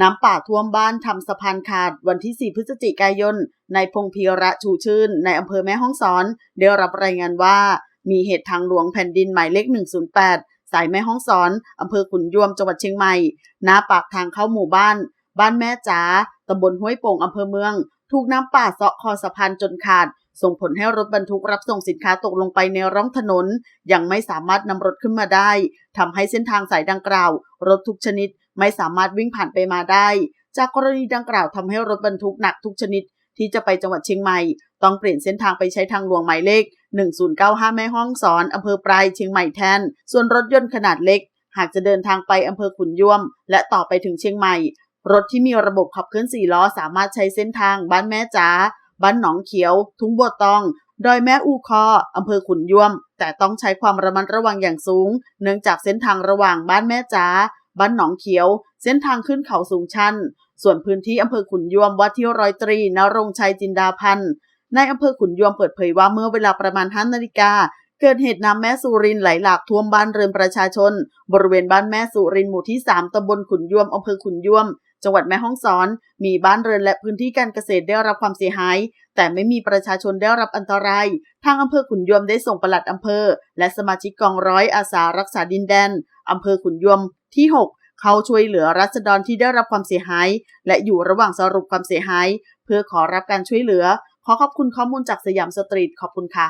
น้ำป่าท่วมบ้านทำสะพานขาดวันที่ 4 พฤศจิกายนในพงพีระชูชื่น ในอำเภอแม่ฮ่องสอน ได้รับรายงานว่า มีเหตุทางหลวงแผ่นดินหมายเลข 108 สายแม่ฮ่องสอนอำเภอขุนยวมจังหวัดเชียงใหม่ หน้าปากทางเข้าหมู่บ้าน บ้านแม่จ๋า ตำบลห้วยโป่งอำเภอเมือง ถูกน้ำป่าเซาะคอสะพานจนขาด ส่งผลให้รถบรรทุกรับส่งสินค้าตกลงไปในร่องถนน ยังไม่สามารถนำรถขึ้นมาได้ทำให้เส้นทางสายดังกล่าว รถทุกชนิดไม่สามารถวิ่งผ่านไปมาได้ จากกรณีดังกล่าวทำให้รถบรรทุกหนักทุกชนิด ที่จะไปจังหวัดเชียงใหม่ ต้องเปลี่ยนเส้นทางไปใช้ทางหลวงหมายเลข 1095 แม่ห้องสอนอำเภอปลายเชียงใหม่แทน ส่วนรถยนต์ขนาดเล็กหากจะเดินทางไปอำเภอขุนยวม และต่อไปถึงเชียงใหม่ รถที่มีระบบขับเคลื่อน4ล้อสามารถใช้เส้นทาง บ้านแม่จ๋าบ้านหนองเขียว ทุ่งบัวตอง ดอยแม่อูคออำเภอขุนยวม แต่ต้องใช้ความระมัดระวังอย่างสูง เนื่องจากเส้นทางระหว่างบ้านแม่จ๋าบ้านหนองเขียว เส้นทางขึ้นเขาสูงชัน ส่วนพื้นที่อำเภอขุนยวมวัดที่ร้อยตรีนรงชัยจินดาพันธ์ในอำเภอขุนยวมเปิดเผยว่าเมื่อเวลาประมาณ5นาฬิกาเกิดเหตุน้ำแม่สุรินไหลหลากท่วมบ้านเรือนประชาชน บริเวณบ้านแม่สุรินหมู่ที่ 3ตำบลขุนยวมอำเภอขุนยวม จังหวัดแม่ฮ่องสอน มีบ้านเรือนและพื้นที่การเกษตรได้รับความเสียหาย แต่ไม่มีประชาชนได้รับอันตราย ทางอำเภอขุนยวมได้ส่งปลัดอำเภอ และสมาชิกกองร้อยอาสารักษาดินแดนอำเภอขุนยวมที่ 6 เขาช่วยเหลือรัษฎรที่ได้รับความเสียหาย และอยู่ระหว่างสรุปความเสียหาย เพื่อขอรับการช่วยเหลือ ขอขอบคุณข้อมูลจากสยามสตรีทขอบคุณค่ะ